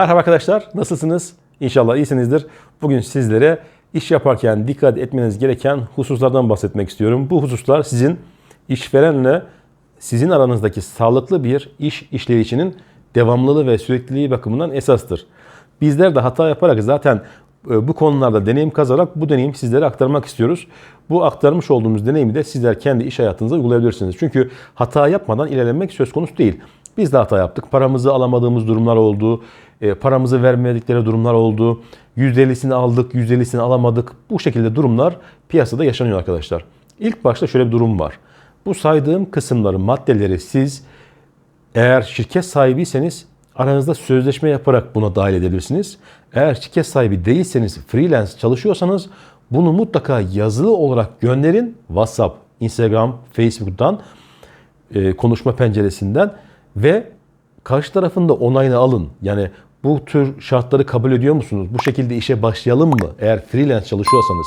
Merhaba arkadaşlar, nasılsınız? İnşallah iyisinizdir. Bugün sizlere iş yaparken dikkat etmeniz gereken hususlardan bahsetmek istiyorum. Bu hususlar sizin işverenle sizin aranızdaki sağlıklı bir iş işleyişinin devamlılığı ve sürekliliği bakımından esastır. Bizler de hata yaparak zaten e, bu konularda deneyim kazanarak bu deneyimi sizlere aktarmak istiyoruz. Bu aktarmış olduğumuz deneyimi de sizler kendi iş hayatınızda uygulayabilirsiniz. Çünkü hata yapmadan ilerlemek söz konusu değil. Biz de hata yaptık. Paramızı alamadığımız durumlar oldu. E, paramızı vermedikleri durumlar oldu. %50'sini aldık, %50'sini alamadık. Bu şekilde durumlar piyasada yaşanıyor arkadaşlar. İlk başta şöyle bir durum var. Bu saydığım kısımları, maddeleri siz eğer şirket sahibiyseniz aranızda sözleşme yaparak buna dahil edebilirsiniz. Eğer şirket sahibi değilseniz, freelance çalışıyorsanız bunu mutlaka yazılı olarak gönderin. WhatsApp, Instagram, Facebook'tan, e, konuşma penceresinden ve karşı tarafın da onayını alın. Yani bu tür şartları kabul ediyor musunuz? Bu şekilde işe başlayalım mı? Eğer freelance çalışıyorsanız.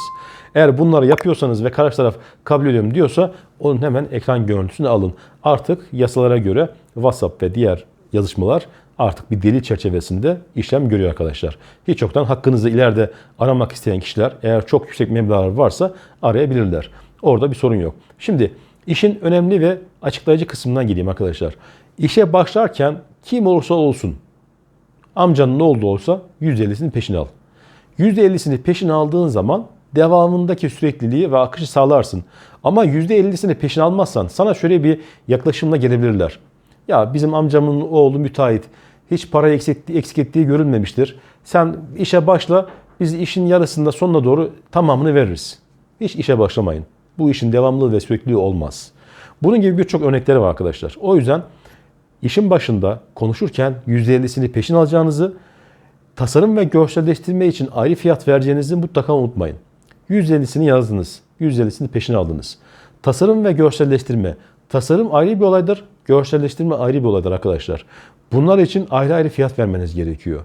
Eğer bunları yapıyorsanız ve karşı taraf kabul ediyorum diyorsa onun hemen ekran görüntüsünü alın. Artık yasalara göre WhatsApp ve diğer yazışmalar artık bir delil çerçevesinde işlem görüyor arkadaşlar. Hiç yoktan hakkınızı ileride aramak isteyen kişiler eğer çok yüksek meblağlar varsa arayabilirler. Orada bir sorun yok. Şimdi işin önemli ve açıklayıcı kısmından geleyim arkadaşlar. İşe başlarken kim olursa olsun amcanın oldu olsa %50'sini peşine al. %50'sini peşine aldığın zaman devamındaki sürekliliği ve akışı sağlarsın. Ama %50'sini peşine almazsan sana şöyle bir yaklaşımla gelebilirler. Ya bizim amcamın oğlu müteahhit. Hiç para eksik, eksik ettiği görülmemiştir. Sen işe başla biz işin yarısında sonuna doğru tamamını veririz. Hiç işe başlamayın. Bu işin devamlılığı ve sürekliliği olmaz. Bunun gibi birçok örnekleri var arkadaşlar. O yüzden işin başında konuşurken %50'sini peşin alacağınızı, tasarım ve görselleştirme için ayrı fiyat vereceğinizi mutlaka unutmayın. %50'sini yazdınız, %50'sini peşin aldınız. Tasarım ve görselleştirme. Tasarım ayrı bir olaydır, görselleştirme ayrı bir olaydır arkadaşlar. Bunlar için ayrı ayrı fiyat vermeniz gerekiyor.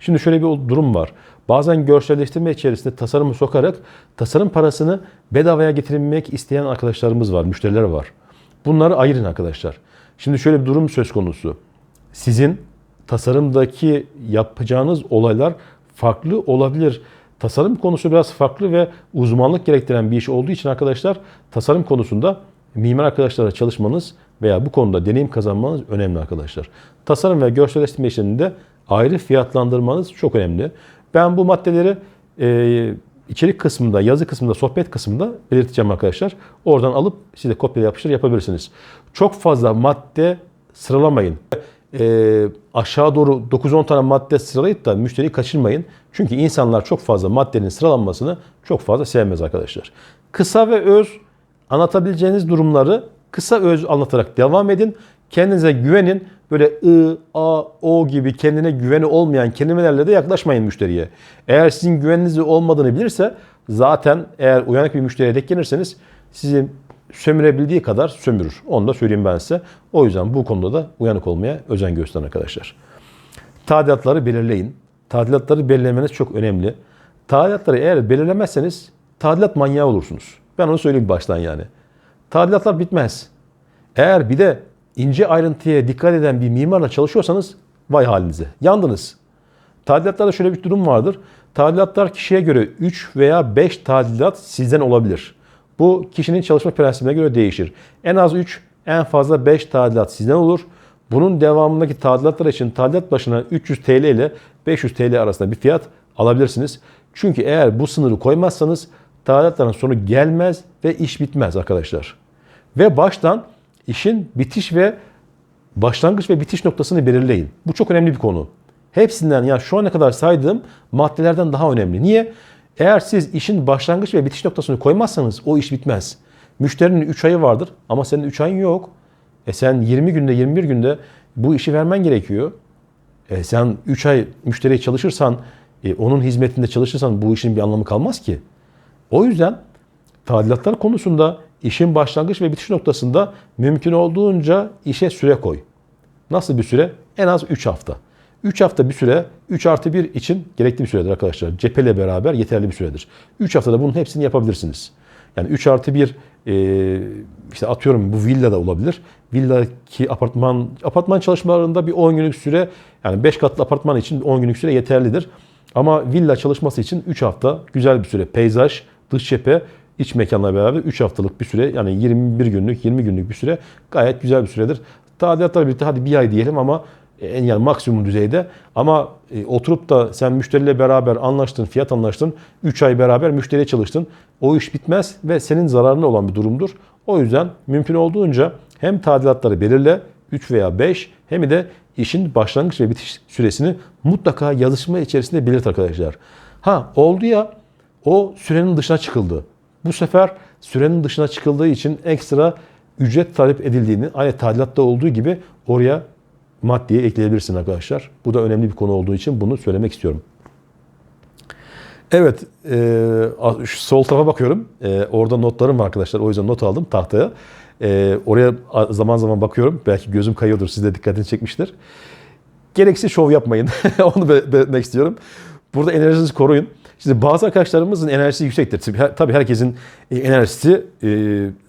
Şimdi şöyle bir durum var. Bazen görselleştirme içerisinde tasarımı sokarak tasarım parasını bedavaya getirmek isteyen arkadaşlarımız var, müşteriler var. Bunları ayırın arkadaşlar. Şimdi şöyle bir durum söz konusu. Sizin tasarımdaki yapacağınız olaylar farklı olabilir. Tasarım konusu biraz farklı ve uzmanlık gerektiren bir iş olduğu için arkadaşlar tasarım konusunda mimar arkadaşlarla çalışmanız veya bu konuda deneyim kazanmanız önemli arkadaşlar. Tasarım ve görselleştirme işlerinde ayrı fiyatlandırmanız çok önemli. Ben bu maddeleri e, içerik kısmında, yazı kısmında, sohbet kısmında belirteceğim arkadaşlar. Oradan alıp siz de kopya yapıştır yapabilirsiniz. Çok fazla madde sıralamayın. E, aşağı doğru 9-10 tane madde sıralayıp da müşteriyi kaçırmayın. Çünkü insanlar çok fazla maddenin sıralanmasını çok fazla sevmez arkadaşlar. Kısa ve öz anlatabileceğiniz durumları kısa öz anlatarak devam edin. Kendinize güvenin. Böyle ı, a, o gibi kendine güveni olmayan kelimelerle de yaklaşmayın müşteriye. Eğer sizin güveninizi olmadığını bilirse zaten eğer uyanık bir müşteriye denk gelirseniz sizi sömürebildiği kadar sömürür. Onu da söyleyeyim ben size. O yüzden bu konuda da uyanık olmaya özen gösterin arkadaşlar. Tadilatları belirleyin. Tadilatları belirlemeniz çok önemli. Tadilatları eğer belirlemezseniz tadilat manyağı olursunuz. Ben onu söyleyeyim baştan yani. Tadilatlar bitmez. Eğer bir de ince ayrıntıya dikkat eden bir mimarla çalışıyorsanız vay halinize. Yandınız. Tadilatlarda şöyle bir durum vardır. Tadilatlar kişiye göre 3 veya 5 tadilat sizden olabilir. Bu kişinin çalışma prensibine göre değişir. En az 3, en fazla 5 tadilat sizden olur. Bunun devamındaki tadilatlar için tadilat başına 300 TL ile 500 TL arasında bir fiyat alabilirsiniz. Çünkü eğer bu sınırı koymazsanız tadilatların sonu gelmez ve iş bitmez arkadaşlar. Ve baştan işin bitiş ve başlangıç ve bitiş noktasını belirleyin. Bu çok önemli bir konu. Hepsinden ya şu ana kadar saydığım maddelerden daha önemli. Niye? Eğer siz işin başlangıç ve bitiş noktasını koymazsanız o iş bitmez. Müşterinin 3 ayı vardır ama senin 3 ayın yok. E sen 20 günde 21 günde bu işi vermen gerekiyor. E sen 3 ay müşteriye çalışırsan, e onun hizmetinde çalışırsan bu işin bir anlamı kalmaz ki. O yüzden tadilatlar konusunda işin başlangıç ve bitiş noktasında mümkün olduğunca işe süre koy. Nasıl bir süre? En az 3 hafta. 3 hafta bir süre 3 artı 1 için gerekli bir süredir arkadaşlar. Cepheyle beraber yeterli bir süredir. 3 haftada bunun hepsini yapabilirsiniz. Yani 3 artı 1 e, işte atıyorum bu villa da olabilir. villa ki apartman apartman çalışmalarında bir 10 günlük süre yani 5 katlı apartman için 10 günlük süre yeterlidir. Ama villa çalışması için 3 hafta güzel bir süre. Peyzaj, dış cephe, iç mekanla beraber 3 haftalık bir süre yani 21 günlük, 20 günlük bir süre gayet güzel bir süredir. Tadilatlarla birlikte hadi bir ay diyelim ama en yani maksimum düzeyde. Ama e, oturup da sen müşteriyle beraber anlaştın, fiyat anlaştın, 3 ay beraber müşteriye çalıştın. O iş bitmez ve senin zararına olan bir durumdur. O yüzden mümkün olduğunca hem tadilatları belirle 3 veya 5 hem de işin başlangıç ve bitiş süresini mutlaka yazışma içerisinde belirt arkadaşlar. Ha oldu ya o sürenin dışına çıkıldı. Bu sefer sürenin dışına çıkıldığı için ekstra ücret talep edildiğini aynı tadilatta olduğu gibi oraya maddeye ekleyebilirsin arkadaşlar. Bu da önemli bir konu olduğu için bunu söylemek istiyorum. Evet, e, şu sol tarafa bakıyorum. E, orada notlarım var arkadaşlar. O yüzden not aldım tahtaya. E, oraya zaman zaman bakıyorum. Belki gözüm kayıyordur. Siz de dikkatini çekmiştir. Gereksiz şov yapmayın. Onu belirtmek istiyorum. Burada enerjinizi koruyun. Şimdi bazı arkadaşlarımızın enerjisi yüksektir. Tabii herkesin e, enerjisi e,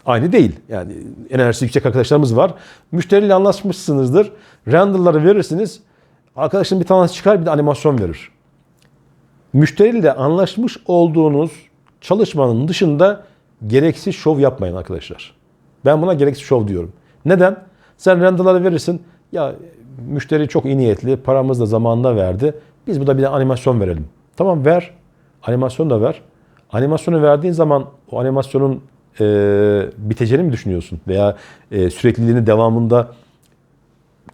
aynı değil. Yani enerjisi yüksek arkadaşlarımız var. Müşteriyle anlaşmışsınızdır. Render'ları verirsiniz. Arkadaşın bir tanesi çıkar bir de animasyon verir. Müşteriyle anlaşmış olduğunuz çalışmanın dışında gereksiz şov yapmayın arkadaşlar. Ben buna gereksiz şov diyorum. Neden? Sen render'ları verirsin. Ya müşteri çok iyi niyetli, paramız da zamanında verdi. Biz burada bir de animasyon verelim. Tamam ver. Animasyon da ver. Animasyonu verdiğin zaman o animasyonun e, biteceğini mi düşünüyorsun? Veya e, sürekliliğini devamında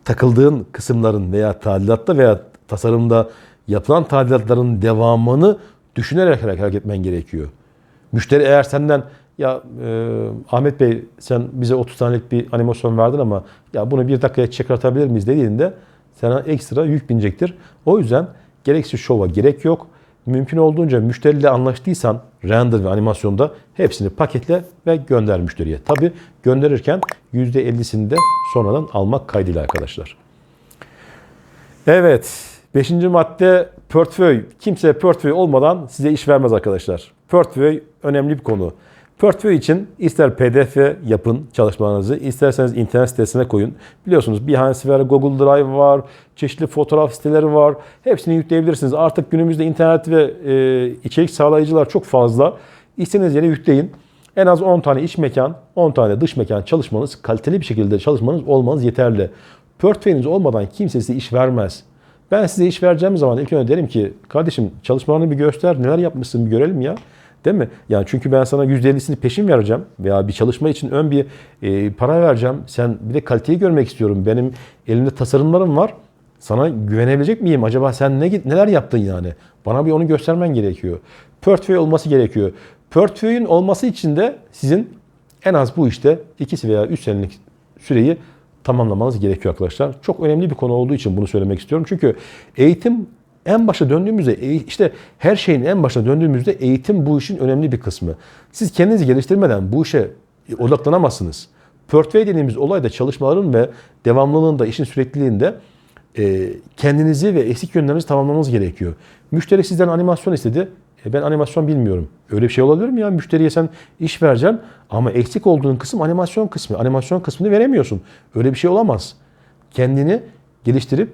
takıldığın kısımların veya tadilatta veya tasarımda yapılan tadilatların devamını düşünerek hareket etmen gerekiyor. Müşteri eğer senden ya e, Ahmet Bey sen bize 30 tanelik bir animasyon verdin ama ya bunu bir dakikaya çıkartabilir miyiz dediğinde sana ekstra yük binecektir. O yüzden gereksiz şova gerek yok. Mümkün olduğunca müşteriyle anlaştıysan render ve animasyonda hepsini paketle ve gönder müşteriye. Tabi gönderirken %50'sini de sonradan almak kaydıyla arkadaşlar. Evet. Beşinci madde portföy. Kimse portföy olmadan size iş vermez arkadaşlar. Portföy önemli bir konu. Portföy için ister pdf yapın çalışmalarınızı, isterseniz internet sitesine koyun. Biliyorsunuz Behance var, Google Drive var, çeşitli fotoğraf siteleri var. Hepsini yükleyebilirsiniz. Artık günümüzde internet ve e, içerik sağlayıcılar çok fazla. İstediğiniz yere yükleyin. En az 10 tane iç mekan, 10 tane dış mekan çalışmanız, kaliteli bir şekilde çalışmanız olmanız yeterli. Portföyünüz olmadan kimse size iş vermez. Ben size iş vereceğim zaman ilk önce derim ki kardeşim çalışmalarını bir göster, neler yapmışsın bir görelim ya. Değil mi? Yani çünkü ben sana %50'sini peşin vereceğim veya bir çalışma için ön bir e, para vereceğim. Sen bir de kaliteyi görmek istiyorum. Benim elimde tasarımlarım var. Sana güvenebilecek miyim? Acaba sen ne neler yaptın yani? Bana bir onu göstermen gerekiyor. Portföy olması gerekiyor. Portföyün olması için de sizin en az bu işte 2 veya 3 senelik süreyi tamamlamanız gerekiyor arkadaşlar. Çok önemli bir konu olduğu için bunu söylemek istiyorum. Çünkü eğitim en başa döndüğümüzde işte her şeyin en başa döndüğümüzde eğitim bu işin önemli bir kısmı. Siz kendinizi geliştirmeden bu işe odaklanamazsınız. Portföy dediğimiz olay da çalışmaların ve devamlılığında, işin sürekliliğinde e, kendinizi ve eksik yönlerinizi tamamlamanız gerekiyor. Müşteri sizden animasyon istedi. E ben animasyon bilmiyorum. Öyle bir şey olabilir mi ya? Müşteriye sen iş vereceksin ama eksik olduğun kısım animasyon kısmı. Animasyon kısmını veremiyorsun. Öyle bir şey olamaz. Kendini geliştirip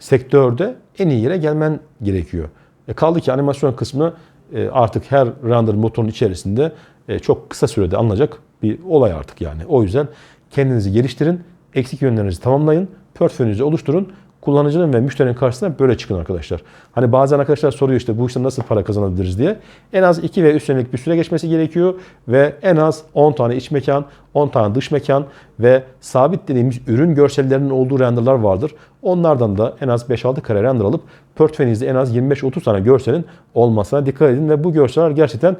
sektörde en iyi yere gelmen gerekiyor. E kaldı ki animasyon kısmı e, artık her render motorun içerisinde e, çok kısa sürede alınacak bir olay artık yani. O yüzden kendinizi geliştirin, eksik yönlerinizi tamamlayın, portföyünüzü oluşturun kullanıcının ve müşterinin karşısına böyle çıkın arkadaşlar. Hani bazen arkadaşlar soruyor işte bu işte nasıl para kazanabiliriz diye. En az 2 ve 3 senelik bir süre geçmesi gerekiyor ve en az 10 tane iç mekan, 10 tane dış mekan ve sabit dediğimiz ürün görsellerinin olduğu renderlar vardır. Onlardan da en az 5-6 kare render alıp portföyünüzde en az 25-30 tane görselin olmasına dikkat edin ve bu görseller gerçekten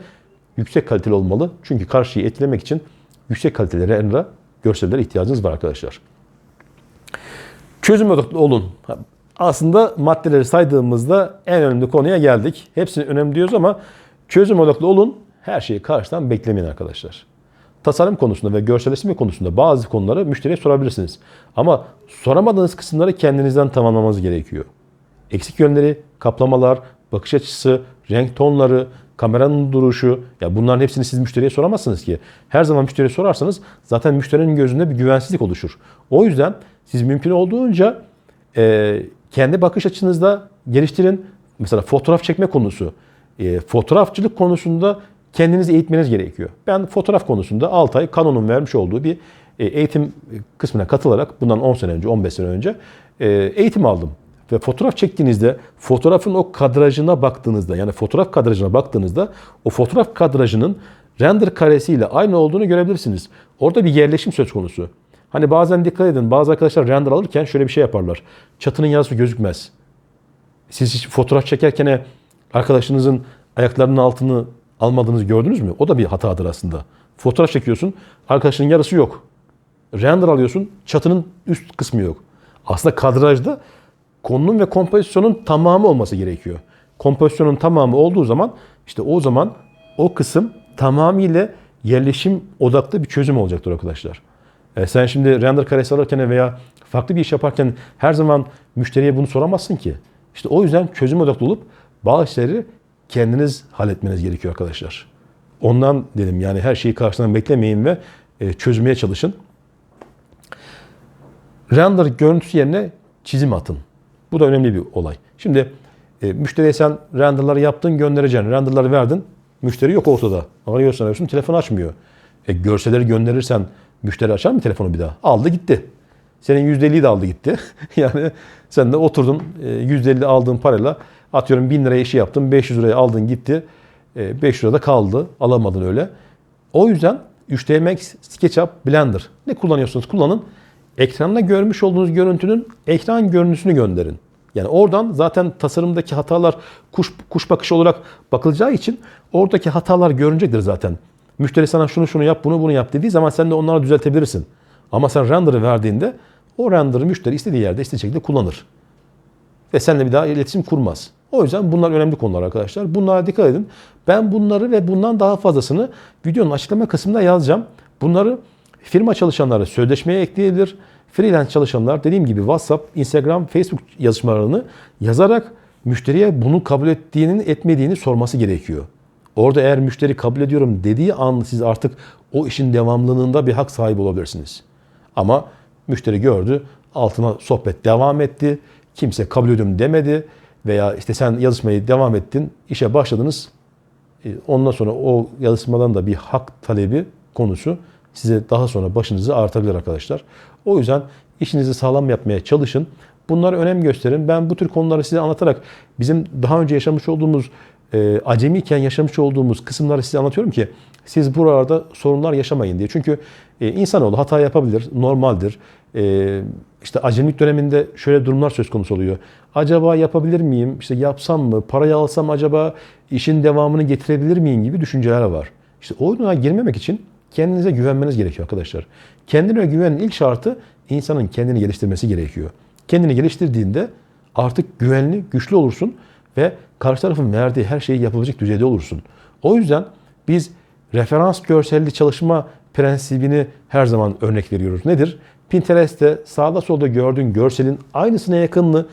yüksek kaliteli olmalı. Çünkü karşıyı etkilemek için yüksek kaliteli render görsellere ihtiyacınız var arkadaşlar. Çözüm odaklı olun. Aslında maddeleri saydığımızda en önemli konuya geldik. Hepsini önemli diyoruz ama çözüm odaklı olun. Her şeyi karşıdan beklemeyin arkadaşlar. Tasarım konusunda ve görselleştirme konusunda bazı konuları müşteriye sorabilirsiniz. Ama soramadığınız kısımları kendinizden tamamlamanız gerekiyor. Eksik yönleri, kaplamalar, bakış açısı, renk tonları, kameranın duruşu, ya bunların hepsini siz müşteriye soramazsınız ki. Her zaman müşteriye sorarsanız zaten müşterinin gözünde bir güvensizlik oluşur. O yüzden siz mümkün olduğunca e, kendi bakış açınızda geliştirin. Mesela fotoğraf çekme konusu. E, fotoğrafçılık konusunda kendinizi eğitmeniz gerekiyor. Ben fotoğraf konusunda 6 ay Canon'un vermiş olduğu bir e, eğitim kısmına katılarak bundan 10 sene önce, 15 sene önce e, eğitim aldım. Ve fotoğraf çektiğinizde fotoğrafın o kadrajına baktığınızda yani fotoğraf kadrajına baktığınızda o fotoğraf kadrajının render karesiyle aynı olduğunu görebilirsiniz. Orada bir yerleşim söz konusu. Hani bazen dikkat edin bazı arkadaşlar render alırken şöyle bir şey yaparlar. Çatının yazısı gözükmez. Siz hiç fotoğraf çekerken arkadaşınızın ayaklarının altını almadığınızı gördünüz mü? O da bir hatadır aslında. Fotoğraf çekiyorsun, arkadaşının yarısı yok. Render alıyorsun, çatının üst kısmı yok. Aslında kadrajda konunun ve kompozisyonun tamamı olması gerekiyor. Kompozisyonun tamamı olduğu zaman işte o zaman o kısım tamamıyla yerleşim odaklı bir çözüm olacaktır arkadaşlar. E sen şimdi render karesi alırken veya farklı bir iş yaparken her zaman müşteriye bunu soramazsın ki. İşte o yüzden çözüm odaklı olup bazı işleri kendiniz halletmeniz gerekiyor arkadaşlar. Ondan dedim yani her şeyi karşıdan beklemeyin ve e, çözmeye çalışın. Render görüntüsü yerine çizim atın. Bu da önemli bir olay. Şimdi e, müşteriye sen renderları yaptın göndereceksin. Renderları verdin. Müşteri yok ortada. Arıyorsun arıyorsun telefon açmıyor. E, görselleri gönderirsen müşteri açar mı telefonu bir daha? Aldı gitti. Senin %50'yi de aldı gitti. yani sen de oturdun e, %50 aldığın parayla atıyorum 1000 liraya işi yaptın 500 liraya aldın gitti. E, 500 lirada kaldı. Alamadın öyle. O yüzden 3D Max, SketchUp, Blender ne kullanıyorsunuz kullanın. Ekranda görmüş olduğunuz görüntünün ekran görüntüsünü gönderin. Yani oradan zaten tasarımdaki hatalar kuş, kuş bakışı olarak bakılacağı için oradaki hatalar görünecektir zaten. Müşteri sana şunu şunu yap, bunu bunu yap dediği zaman sen de onları düzeltebilirsin. Ama sen render'ı verdiğinde o render'ı müşteri istediği yerde istediği şekilde kullanır. Ve seninle bir daha iletişim kurmaz. O yüzden bunlar önemli konular arkadaşlar. Bunlara dikkat edin. Ben bunları ve bundan daha fazlasını videonun açıklama kısmında yazacağım. Bunları firma çalışanları sözleşmeye ekleyebilir. Freelance çalışanlar dediğim gibi WhatsApp, Instagram, Facebook yazışmalarını yazarak müşteriye bunu kabul ettiğinin etmediğini sorması gerekiyor. Orada eğer müşteri kabul ediyorum dediği an siz artık o işin devamlılığında bir hak sahibi olabilirsiniz. Ama müşteri gördü, altına sohbet devam etti. Kimse kabul ediyorum demedi veya işte sen yazışmayı devam ettin, işe başladınız. E, ondan sonra o yazışmadan da bir hak talebi konusu size daha sonra başınızı ağrıtabilir arkadaşlar. O yüzden işinizi sağlam yapmaya çalışın. Bunlara önem gösterin. Ben bu tür konuları size anlatarak bizim daha önce yaşamış olduğumuz e, acemiyken yaşamış olduğumuz kısımları size anlatıyorum ki siz buralarda sorunlar yaşamayın diye. Çünkü e, insanoğlu hata yapabilir, normaldir. E, işte acemilik döneminde şöyle durumlar söz konusu oluyor. Acaba yapabilir miyim? İşte yapsam mı? Parayı alsam acaba işin devamını getirebilir miyim gibi düşünceler var. İşte o oyuna girmemek için kendinize güvenmeniz gerekiyor arkadaşlar. Kendine güvenin ilk şartı insanın kendini geliştirmesi gerekiyor. Kendini geliştirdiğinde artık güvenli, güçlü olursun ve karşı tarafın verdiği her şeyi yapabilecek düzeyde olursun. O yüzden biz referans görselli çalışma prensibini her zaman örnek veriyoruz. Nedir? Pinterest'te sağda solda gördüğün görselin aynısına yakınını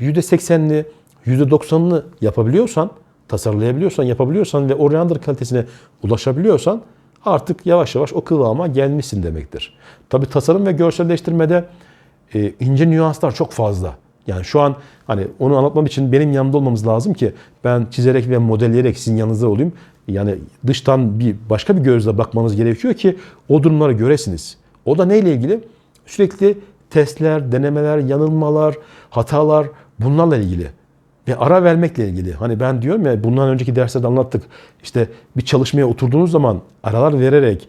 %80'li, %90'ını yapabiliyorsan, tasarlayabiliyorsan, yapabiliyorsan ve o render kalitesine ulaşabiliyorsan artık yavaş yavaş o kıvama gelmişsin demektir. Tabi tasarım ve görselleştirmede e, ince nüanslar çok fazla. Yani şu an hani onu anlatmam için benim yanımda olmamız lazım ki ben çizerek ve modelleyerek sizin yanınızda olayım. Yani dıştan bir başka bir gözle bakmanız gerekiyor ki o durumları göresiniz. O da neyle ilgili? Sürekli testler, denemeler, yanılmalar, hatalar bunlarla ilgili. Ve ara vermekle ilgili. Hani ben diyorum ya bundan önceki derslerde anlattık. İşte bir çalışmaya oturduğunuz zaman aralar vererek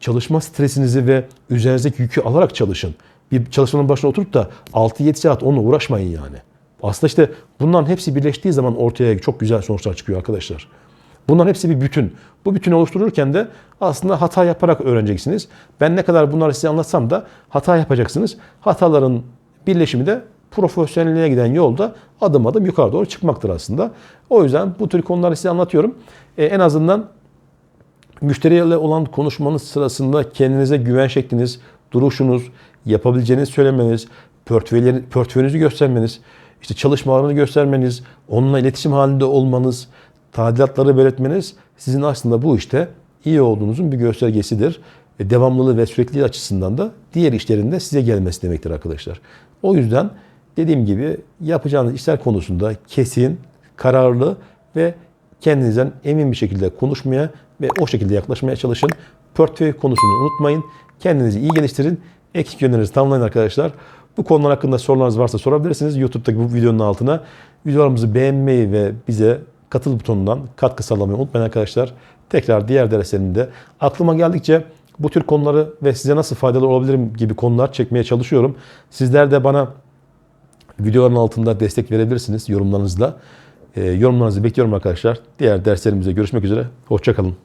çalışma stresinizi ve üzerinizdeki yükü alarak çalışın. Bir çalışmanın başına oturup da 6-7 saat onunla uğraşmayın yani. Aslında işte bunların hepsi birleştiği zaman ortaya çok güzel sonuçlar çıkıyor arkadaşlar. Bunların hepsi bir bütün. Bu bütünü oluştururken de aslında hata yaparak öğreneceksiniz. Ben ne kadar bunları size anlatsam da hata yapacaksınız. Hataların birleşimi de profesyonelliğe giden yolda adım adım yukarı doğru çıkmaktır aslında. O yüzden bu tür konuları size anlatıyorum. Ee, en azından müşteriyle olan konuşmanız sırasında kendinize güven şekliniz, duruşunuz, yapabileceğinizi söylemeniz, portföyünüzü göstermeniz, işte çalışmalarını göstermeniz, onunla iletişim halinde olmanız, tadilatları belirtmeniz sizin aslında bu işte iyi olduğunuzun bir göstergesidir. E, devamlılığı ve sürekliliği açısından da diğer işlerinde size gelmesi demektir arkadaşlar. O yüzden dediğim gibi yapacağınız işler konusunda kesin, kararlı ve kendinizden emin bir şekilde konuşmaya ve o şekilde yaklaşmaya çalışın. Portföy konusunu unutmayın. Kendinizi iyi geliştirin. Eksik yönlerinizi tamamlayın arkadaşlar. Bu konular hakkında sorularınız varsa sorabilirsiniz. YouTube'daki bu videonun altına videolarımızı beğenmeyi ve bize katıl butonundan katkı sağlamayı unutmayın arkadaşlar. Tekrar diğer derslerimde aklıma geldikçe bu tür konuları ve size nasıl faydalı olabilirim gibi konular çekmeye çalışıyorum. Sizler de bana videoların altında destek verebilirsiniz yorumlarınızla. Ee, yorumlarınızı bekliyorum arkadaşlar. Diğer derslerimizde görüşmek üzere. Hoşçakalın.